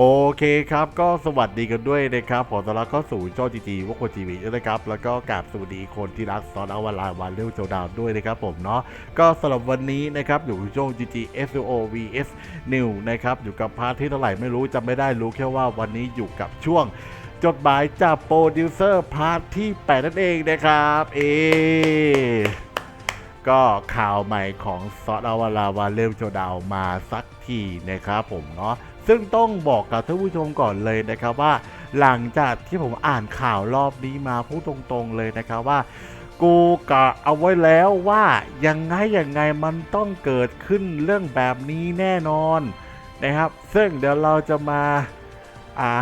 โอเคครับ ก็สวัสดีกันด้วยนะครับขอต้อนรับเข้าสู่ช่องจีจีวกคนทีวีวยนะครับ แล้วก็กราบสวัสดีคนที่รักซอนอวลาวันเร็วโจดาวด้วยนะครับผมเนาะก็สำหรับวันนี้นะครับอยู่ช่อง GG S O VS New นะครับอยู่กับพาร์ทที่เท่าไหร่ไม่รู้จำไม่ได้รู้แค่ว่าวันนี้อยู่กับช่วงจดหมายจากโปรดิวเซอร์พาร์ทที่ 8 นั่นเองนะครับ เอก็ข่าวใหม่ของซอสอวาราวาเลวโจดาวมาสักทีนะครับผมเนาะ ซึ่งต้องบอกกับท่านผู้ชมก่อนเลยนะครับว่า หลังจากที่ผมอ่านข่าวรอบนี้มาพูดตรงๆเลยนะครับว่ากูกะเอาไว้แล้วว่ายังไงยังไงมันต้องเกิดขึ้นเรื่องแบบนี้แน่นอนนะครับ ซึ่งเดี๋ยวเราจะมาอ่า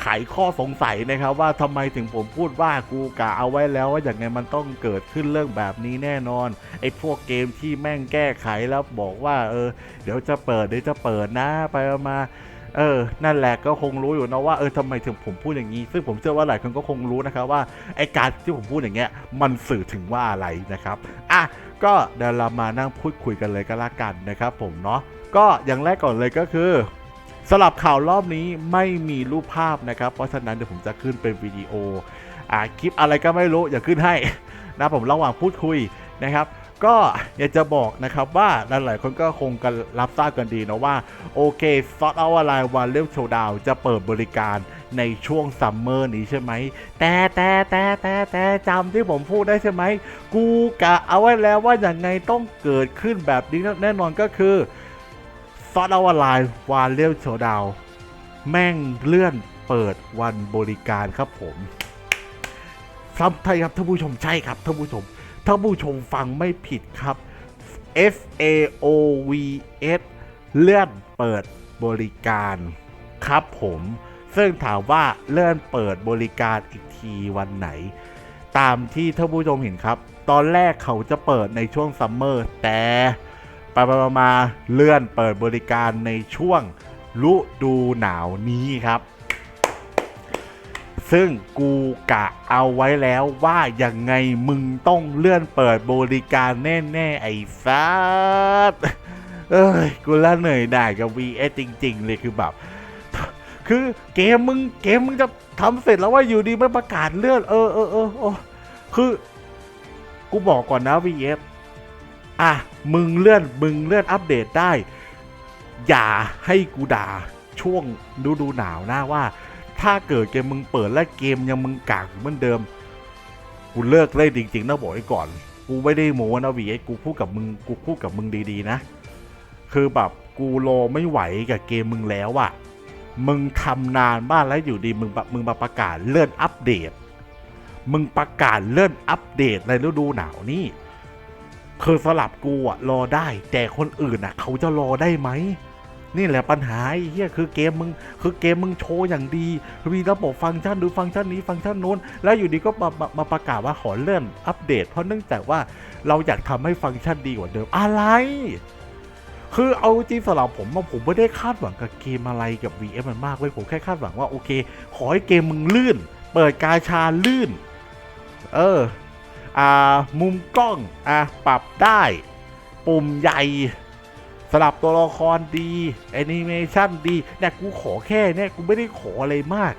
ไขข้อสงสัยนะครับ ว่าทำไมถึงผมพูดว่ากูกะเอาไว้แล้วว่าอย่างไงมันต้องเกิดขึ้นเรื่องแบบนี้แน่นอนไอ้พวกเกมที่แม่งแก้ไขแล้วบอกว่า เออ เดี๋ยวจะเปิดเดี๋ยวจะเปิดนะไปมาเออ นั่นแหละก็คงรู้อยู่นะว่าเออทำไมถึงผมพูดอย่างนี้ ซึ่งผมเชื่อว่าหลายคนก็คงรู้นะครับว่าไอการที่ผมพูดอย่างเงี้ยมันสื่อถึงว่าอะไรนะครับ อะ ก็เดี๋ยวเรามานั่งพูดคุยกันเลยก็แล้วกันนะครับผมเนาะ ก็อย่างแรกก่อนเลยก็คือ สลับข่าวรอบนี้ไม่มีรูปภาพนะครับ เพราะฉะนั้นเดี๋ยวผมจะขึ้นเป็นวิดีโออ่าคลิปอะไรก็ไม่รู้อย่าขึ้นให้นะผมระหว่างพูดคุยนะครับ ก็อยากจะบอกนะครับว่าหลายๆคนก็คงกันรับทราบกันดีนะว่า โอเคซอสเอาอะไรวันเร็วโชว์ดาวจะเปิดบริการในช่วงซัมเมอร์นี้ใช่ไหม แต่แต่แต่แต่แต่จำที่ผมพูดได้ใช่ไหม กูกะเอาไว้แล้วว่าอย่างไงต้องเกิดขึ้นแบบนี้แน่นอนก็คือ อสเอาอะไรวันเร็วโชว์ดาวแม่งเลื่อนเปิดวันบริการครับผมซ้ำไทยครับท่านผู้ชมใช่ครับท่านผู้ชมท่านผู้ชมฟังไม่ผิดครับ F A O V S เลื่อนเปิดบริการครับผม ซึ่งถามว่าเลื่อนเปิดบริการอีกทีวันไหน ตามที่ท่านผู้ชมเห็นครับ ตอนแรกเขาจะเปิดในช่วงซัมเมอร์แต่ ไปมาเลื่อนเปิดบริการในช่วงฤดูหนาวนี้ครับ ซึ่งกูกะเอาไว้แล้วว่ายังไงมึงต้องเลื่อนเปิดบริการแน่ๆไอ้ซัดเอ้ยกูละเหนื่อยได้กับ VS จริง ๆ เลยคือแบบ คือเกมมึงเกมมึงจะทำเสร็จแล้วว่าอยู่ดีมันประกาศเลื่อนเออเออเออเออคือ กูบอกก่อนนะ VS อะมึงเลื่อนมึงเลื่อนอัปเดตได้ อย่าให้กูด่าช่วงฤดูหนาวนะว่า ถ้าเกิดเกมมึงเปิดและเกมยังมึงกากเหมือนเดิม กูเลิกเล่นจริงๆนะบอกไว้ก่อน กูไม่ได้โม้นะวีไอ้กูพูดกับมึงกูพูดกับมึงดีๆนะ คือแบบกูรอไม่ไหวกับเกมมึงแล้วอะมึงทำนานมากแล้วอยู่ดีมึงแบบมึงมาประกาศเลื่อนอัปเดต มึงประกาศเลื่อนอัปเดตในฤดูหนาวนี่ คือสลับกูอะรอได้ แต่คนอื่นอะเขาจะรอได้ไหมนี่แหละปัญหาไอ้เหี้ยคือเกมมึง คือเกมมึงโชว์อย่างดี มีระบบฟังก์ชันดูฟังก์ชันนี้ฟังก์ชันโน้น แล้วอยู่ดีก็มามามาประกาศว่าขอเลื่อนอัปเดต เพราะเนื่องจากว่าเราอยากทำให้ฟังก์ชันดีกว่าเดิมอะไร คือเอาจริงสำหรับผมว่าผมไม่ได้คาดหวังกับเกมอะไรกับ VF มันมากเว้ยผมแค่คาดหวังว่าโอเค ขอให้เกมมึงลื่น เปิดกาชาลื่น เออ มุมกล้องอปรับได้ ปุ่มใหญ่สลับตัวละครดีแอนิเมชันดีเนี่ยกูขอแค่เนี่ยกูไม่ได้ขออะไรมาก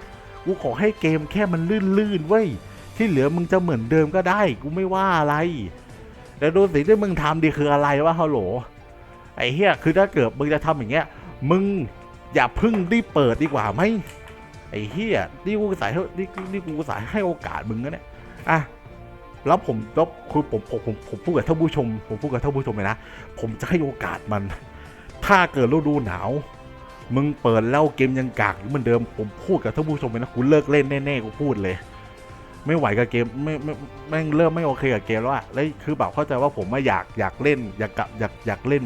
กูขอให้เกมแค่มันลื่นๆเว้ยที่เหลือมึงจะเหมือนเดิมก็ได้ กูไม่ว่าอะไร แต่ดูสิ่งที่มึงทำดีคืออะไรวะฮัลโหลไอ้เหี้ยคือถ้าเกิดมึงจะทำอย่างเงี้ย มึงอย่าพึ่งรีบเปิดดีกว่าไหมไอ้เหี้ยนี่กูสายนี่นี่กูสายให้โอกาสมึงนะเนี่ยอะ แล้วผมแล้วคือผมผมผมผมพูดกับท่านผู้ชม ผมพูดกับท่านผู้ชมเลยนะ ผมจะให้โอกาสมัน ถ้าเกิดฤดูหนาว มึงเปิดแล้วเกมยังกากอยู่เหมือนเดิม ผมพูดกับท่านผู้ชมเลยนะกูเลิกเล่นแน่ๆกูพูดเลย ไม่ไหวกับเกมไม่ไม่แม่งเริ่มไม่โอเคกับเกมแล้วอะแล้วคือแบบเข้าใจว่าผมไม่อยากอยากเล่น อยากกะอยากอยากเล่น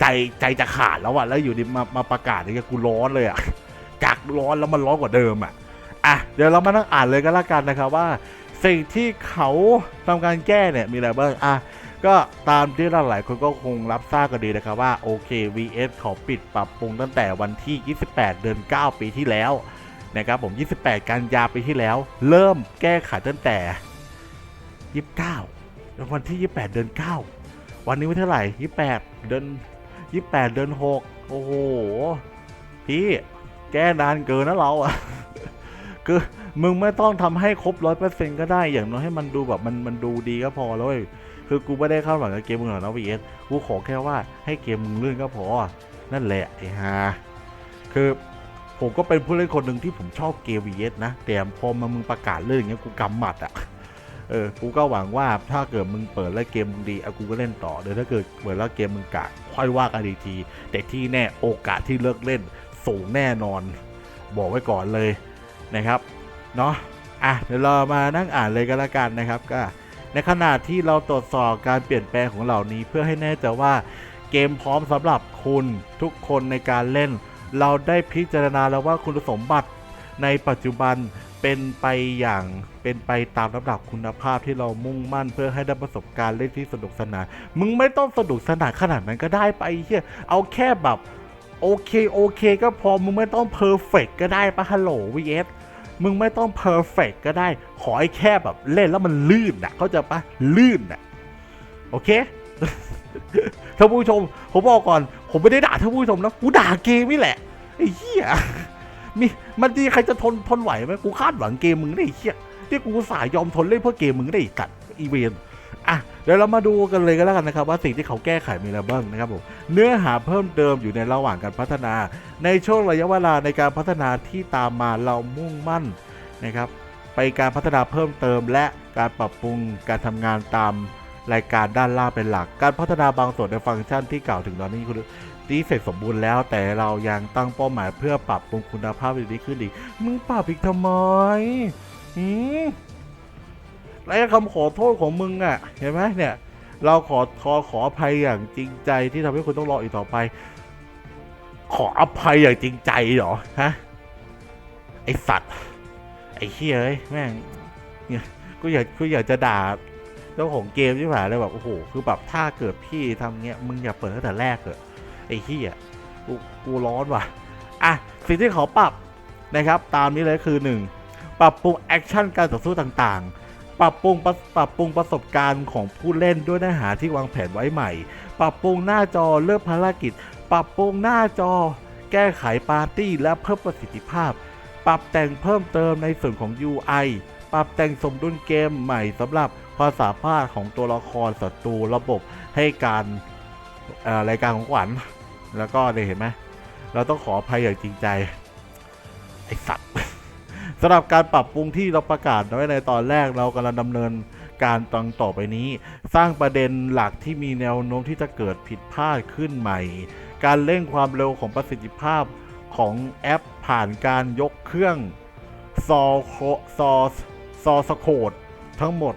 ใจใจจะขาดแล้วอะแล้วอยู่ดีมามาประกาศอย่างเงี้ยกูร้อนเลยอะจากร้อนแล้วมันร้อนกว่าเดิมอะอะเดี๋ยวเรามานั่งอ่านเลยก็แล้วกันนะครับว่า สิ่งที่เขาทำการแก้เนี่ยมีอะไรบ้างอะก็ตามที่เราหลายคนก็คงรับทราบกันดีนะครับว่าโอเค VS เขาปิดปรับปรุงตั้งแต่วันที่ 28 เดือน 9 ปีที่แล้วนะครับผม 28 กันยาปีที่แล้ว เริ่มแก้ไขตั้งแต่ 29 วันที่ 28 เดือน 9 วันนี้วันเท่าไหร่ 28 เดือน 28 เดือน 6 โอ้โห พี่แก้นานเกินนะเราอะคือ มึงไม่ต้องทำให้ครบร้อยเปอร์เซ็นต์ก็ได้อย่างน้อยให้มันดูแบบมันมันดูดีก็พอแล้วเว้ยคือกูไม่ได้คาดหวังกับเกมมึงหรอกนะวีเอสกูขอแค่ว่าให้เกมมึงลื่นก็พอ นั่นแหละไอ้ฮาคือผมก็เป็นผู้เล่นคนหนึ่งที่ผมชอบเกมวีเอสนะ แต่พอมามึงประกาศเรื่องอย่างเงี้ยกูกำหมัดอะเออกูก็หวังว่าถ้าเกิดมึงเปิดแล้วเกมมึงดีอะกูก็เล่นต่อเดี๋ยวถ้าเกิดเปิดแล้วเกมมึงกะค่อยว่ากันอีกที แต่ที่แน่โอกาสที่เลิกเล่นสูงแน่นอน บอกไว้ก่อนเลยนะครับ เนาะอะเดี๋ยวเรามานั่งอ่านเลยกันละกันนะครับก็ในขณะที่เราตรวจสอบการเปลี่ยนแปลงของเหล่านี้ เพื่อให้แน่ใจว่าเกมพร้อมสำหรับคุณทุกคนในการเล่น เราได้พิจารณาแล้วว่าคุณสมบัติในปัจจุบันเป็นไปอย่างเป็นไปตามระดับคุณภาพที่เรามุ่งมั่นเพื่อให้ได้ประสบการณ์เล่นที่สนุกสนาน มึงไม่ต้องสนุกสนานขนาดนั้นก็ได้ไปเฮียเอาแค่แบบโอเคโอเค ก็พอมึงไม่ต้องเพอร์เฟกก็ได้ปะฮัลโหลวีเอส มึงไม่ต้องเพอร์เฟกก็ได้ ขอให้แค่แบบเล่นแล้วมันลื่นนะเขาใจะปะลื่นนะโอเคท่านผู้ชม ผมบอกก่อน ผมไม่ได้ด่าท่านผู้ชมนะกูด่าเกมนี่แหละไอ้เหี้ยมีมันดีใครจะทนทนไหวไหมกูคาดหวังเกมมึงได้เหี้ยที่กูสายยอมทนเล่นเพื่อเกมมึงได้กัดอีเวนต์ อะเดี๋ยวเรามาดูกันเลยก็แล้วกันนะครับ ว่าสิ่งที่เขาแก้ไขมีอะไรบ้างนะครับผมเนื้อหาเพิ่มเติมอยู่ในระหว่างการพัฒนา ในช่วงระยะเวลาในการพัฒนาที่ตามมาเรามุ่งมั่นนะครับ ไปการพัฒนาเพิ่มเติม และการปรับปรุงการทำงานตามรายการด้านล่างเป็นหลัก การพัฒนาบางส่วนในฟังก์ชันที่กล่าวถึงตอนนี้คือที่เสร็จสมบูรณ์แล้วแต่เรายังตั้งเป้าหมายเพื่อปรับปรุงคุณภาพดีขึ้นอีกมึงปรับอีกทำไมหืม และคำขอโทษของมึงอะเห็นไหมเนี่ย เราขอขอขออภัยอย่างจริงใจที่ทำให้คุณต้องรออีกต่อไป ขออภัยอย่างจริงใจเหรอฮะไอสัตว์ไอเฮียเอ้ยแม่งเนี่ยกูอยากกูอยากจะด่าเจ้าของเกมที่ผ่านเลยแบบโอ้โหคือแบบถ้าเกิดพี่ทำเงี้ยมึงอย่าเปิดตั้งแต่แรกเถอะไอ้เฮียกูกูร้อนว่ะอะสิ่งที่เขาปรับนะครับ ตามนี้เลยคือ 1 ปรับปรุงแอคชั่นการต่อสู้ต่างๆ ปรับปรุงประปรับปรุงประสบการณ์ของผู้เล่นด้วยเนื้อหาที่วางแผนไว้ใหม่ ปรับปรุงหน้าจอเลือกภารกิจ ปรับปรุงหน้าจอ แก้ไขปาร์ตี้ และเพิ่มประสิทธิภาพ ปรับแต่งเพิ่มเติมในส่วนของ UI ปรับแต่งสมดุลเกมใหม่สำหรับความสามารถของตัวละครศัตรูระบบให้การรายการของขวัญแล้วก็เนี่ยเห็นไหมเราต้องขออภัยอย่างจริงใจ ไอสัตว์ สำหรับการปรับปรุงที่เราประกาศไว้ในตอนแรกเรากำลังดำเนินการตังต่อไปนี้ สร้างประเด็นหลักที่มีแนวโน้มที่จะเกิดผิดพลาดขึ้นใหม่ การเร่งความเร็วของประสิทธิภาพของแอปผ่านการยกเครื่องซอโคซอซอสโคดทั้งหมด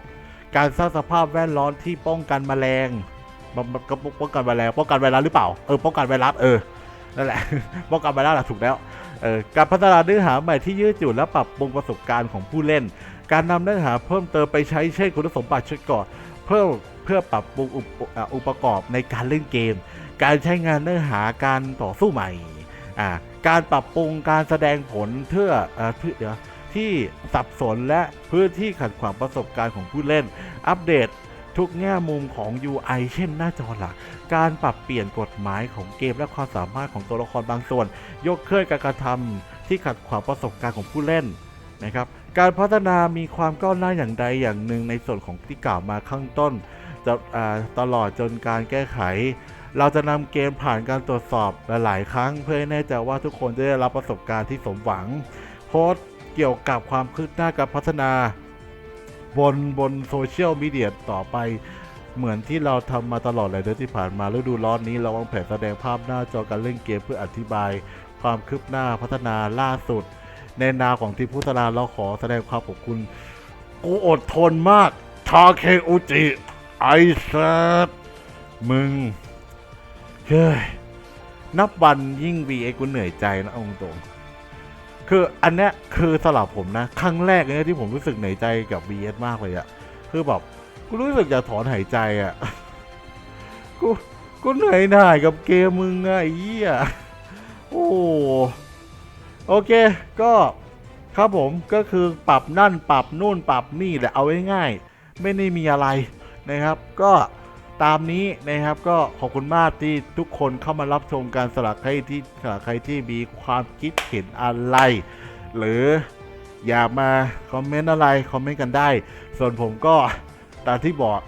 การสร้างสภาพแวดล้อมที่ป้องกันแมลงป้องกันแมลงป้องกันไวรัสหรือเปล่าเออป้องกันไวรัสเออนั่นแหละป้องกันไวรัสแหละถูกแล้ว การพัฒนาเนื้อหาใหม่ที่ยืดหยุ่นและปรับปรุงประสบการณ์ของผู้เล่น การนำเนื้อหาเพิ่มเติมไปใช้เช่นคุณสมบัติชุดก่อนเพื่อเพื่อปรับปรุงอุปอ่าอุปกรณ์ในการเล่นเกม การใช้งานเนื้อหาการต่อสู้ใหม่ การปรับปรุงการแสดงผลเพื่อเพื่อที่สับสนและเพื่อที่ขัดขวางประสบการณ์ของผู้เล่น อัปเดต ทุกแง่มุมของ UI เช่นหน้าจอหลัก การปรับเปลี่ยนกฎหมายของเกมและความสามารถของตัวละครบางส่วน ยกเคลื่อนการกระทำที่ขัดขวางประสบการณ์ของผู้เล่นนะครับการพัฒนามีความก้าวหน้าอย่างใดอย่างหนึ่งในส่วนของที่กล่าวมาข้างต้นจะตลอดจนการแก้ไข เราจะนำเกมผ่านการตรวจสอบหลาย ๆ ครั้ง เพื่อให้แน่ใจว่าทุกคนจะได้รับประสบการณ์ที่สมหวัง โพสเกี่ยวกับความคืบหน้าการพัฒนา บนบนโซเชียลมีเดียต่อไป เหมือนที่เราทำมาตลอดเลยเดือนที่ผ่านมาฤดูร้อนนี้เราวางแผนแสดงภาพหน้าจอการเล่นเกมเพื่ออธิบาย ความคืบหน้าพัฒนาล่าสุด ในนามของทีมพุทธนาเราขอแสดงความขอบคุณ กูอดทนมากทาเคอุจิไอเซตมึง เฮ้ย นับวันยิ่ง VX กูเหนื่อยใจนะเอาตรง คืออันเนี้ยคือสำหรับผมนะ ครั้งแรกเลยที่ผมรู้สึกเหนื่อยใจกับ VS มากเลยอะคือแบบกูรู้สึกอยากถอนหายใจอะกูกูเหนื่อยหน่ายกับเกมมึงอะไอ้เหี้ยโอ้โอเค ก็ครับผมก็คือปรับนั่นปรับนู่นปรับนี่แหละเอาไว้ง่ายๆไม่ได้มีอะไรนะครับ ก็ ตามนี้นะครับก็ขอบคุณมากที่ทุกคนเข้ามารับชมการสลักใครที่สลักใครที่มีความคิดเห็นอะไร หรืออยากมาคอมเมนต์อะไรคอมเมนต์กันได้ ส่วนผมก็ตามที่บอก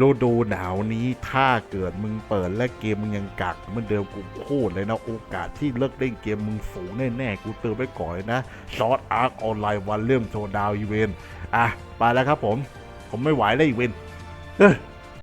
ฤดูหนาวนี้ถ้าเกิดมึงเปิดและเกมมึงยังกักเหมือนเดิมกูพูดเลยนะ โอกาสที่เลิกเล่นเกมมึงสูงแน่ๆกูเตือนไว้ก่อนเลยนะซอสอาร์คออนไลน์วันเริ่มโชว์ดาวอีเวนต์อะ ไปแล้วครับผม ผมไม่ไหวแล้วอีเวนต์เอ้